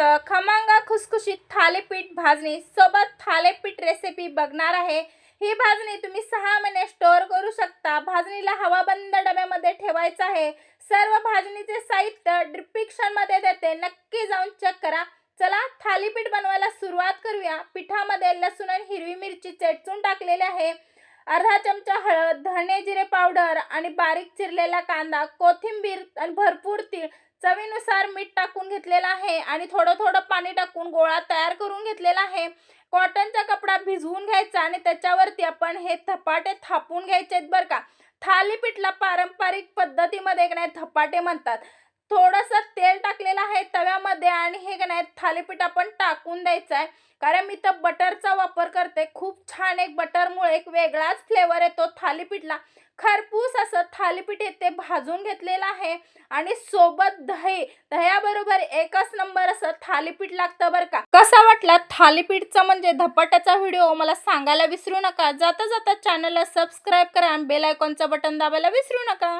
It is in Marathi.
मस्त खमंग खुसखुशीत थालीपीठ भाजणी सोबत थालीपीठ रेसिपी बघणार आहे. ही भाजणी तुम्ही सहा महिने स्टोअर करू शकता. भाजणीला हवाबंद डब्यामध्ये ठेवायचं आहे. सर्व भाजणीचे साहित्य डिस्क्रिप्शन देते. नक्की जाऊन चेक करा. चला थालीपीठ बनवायला सुरुवात करूया. पिठामध्ये लसूण आणि हिरवी मिरची चेटचून टाकलेली आहे. अर्धा चमचा हळद धणे जिरे पावडर आणि बारीक चिरलेला कांदा कोथिंबीर आणि भरपूर तीळ चवीनुसार मीठ टाकून घेतलेलं आहे आणि थोडं थोडं पाणी टाकून गोळा तयार करून घेतलेला आहे. कॉटनचा कपडा भिजवून घ्यायचा आणि त्याच्यावरती आपण हे थपाटे थापून घ्यायचे आहेत बरं का. थालीपीठला पारंपरिक पद्धतीमध्ये का नाही थपाटे म्हणतात. थोडंसं तेल टाकलेलं तव्यामध्ये आणि हे का नाही थालीपीठ आपण टाकून द्यायचं आहे. कारण मी तर बटरचा वापर करते. खूप छान एक बटरमुळे एक वेगळाच फ्लेवर येतो थालीपीठला. खरपूस असं थालीपीठ येते भाजून घेतलेलं आहे. आणि सोबत दही. दह्याबरोबर एकच नंबर असं थालीपीठ लागतं बरं का. कसा वाटला थालीपीठचा म्हणजे धपाट्याचा व्हिडिओ मला सांगायला विसरू नका. जाता जाता चॅनलला सबस्क्राईब करा आणि बेल आयकॉनचं बटन दाबायला विसरू नका.